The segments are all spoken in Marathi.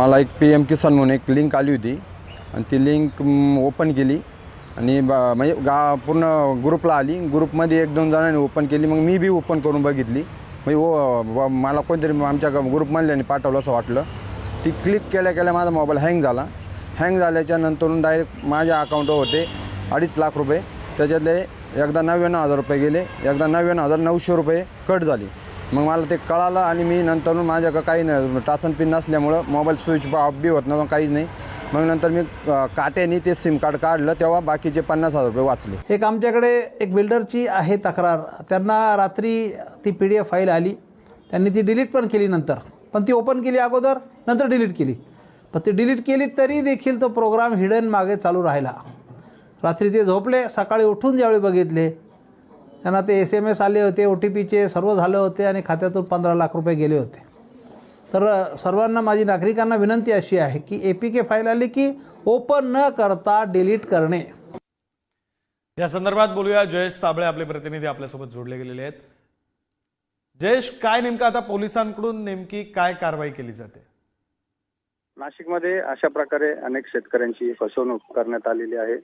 मला एक पी एम किसान म्हणून एक लिंक आली होती. आणि ती लिंक ओपन केली. आणि ब म्हणजे गा पूर्ण ग्रुपला आली. ग्रुपमध्ये एक दोन जणांनी ओपन केली. मग मी बी ओपन करून बघितली. म्हणजे ओ मला कोणतरी आमच्या ग्रुपमधल्याने पाठवलं असं वाटलं. ती क्लिक केल्या केल्या माझा मोबाईल हँग झाला. हँग झाल्याच्या नंतरून डायरेक्ट माझ्या अकाउंटवर होते अडीच लाख रुपये. त्याच्यातले एकदा नव्याण्णव हजार रुपये गेले. एकदा नव्याण्णव हजार नऊशे रुपये कट झाले. मग मला ते कळालं आणि मी नंतर माझ्याकडं काही नाही टाचन पिन नसल्यामुळं मोबाईल स्विच ऑफ बी होत नव्हतं काहीच नाही. मग नंतर मी काट्याने ते सिम कार्ड काढलं तेव्हा बाकीचे पन्नास हजार रुपये वाचले. एक आमच्याकडे एक बिल्डरची आहे तक्रार. त्यांना रात्री ती पी डी एफ फाईल आली. त्यांनी ती डिलीट पण केली नंतर. पण ती ओपन केली अगोदर नंतर डिलीट केली. पण ती डिलीट केली तरी देखील तो प्रोग्राम हिडन मागे चालू राहिला. रात्री ते झोपले सकाळी उठून ज्यावेळी बघितले त्यांना ते एस एम एस आले होते ओ टी पीचे सर्व झाले होते आणि खात्यातून पंधरा लाख रुपये गेले होते. तर सर्वांना माझी नागरिकांना विनंती अशी आहे की ए पी के फाईल आली की ओपन न करता डिलीट करणे. या संदर्भात बोलूया. जयेश साबळे आपले प्रतिनिधी आपल्यासोबत जोडले गेलेले आहेत. जयेश काय नेमकं आता पोलिसांकडून नेमकी काय कारवाई केली जाते? नाशिकमध्ये अशा प्रकारे अनेक शेतकऱ्यांची फसवणूक करण्यात आलेली आहे.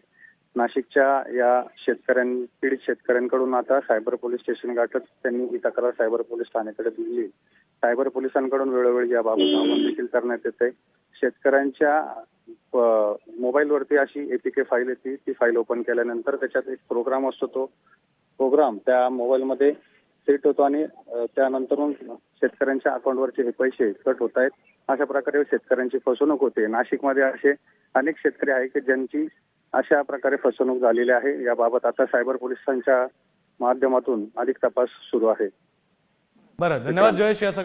नाशिकच्या या शेतकऱ्यां पीडित शेतकऱ्यांकडून आता सायबर पोलीस स्टेशन गाठत त्यांनी ही तक्रार सायबर पोलीस ठाण्याकडे दिली. सायबर पोलिसांकडून वेळोवेळी याबाबत आवाहन देखील करण्यात येते शेतकऱ्यांच्या मोबाईलवरती अशी एपीके फाईल येते ती फाईल ओपन केल्यानंतर त्याच्यात एक प्रोग्राम असतो तो. प्रोग्राम त्या मोबाईलमध्ये सेट होतो आणि त्यानंतर त्यानंतरून शेतकऱ्यांच्या अकाउंटवरचे हे पैसे कट होत आहेत अशा प्रकारे शेतकऱ्यांची फसवणूक होते. नाशिकमध्ये असे अनेक शेतकरी आहेत की ज्यांची अशा प्रकारे फसवणूक झालेली आहे. याबाबत आता सायबर पोलिसांच्या माध्यमातून अधिक तपास सुरू आहे. बरं धन्यवाद जयेश या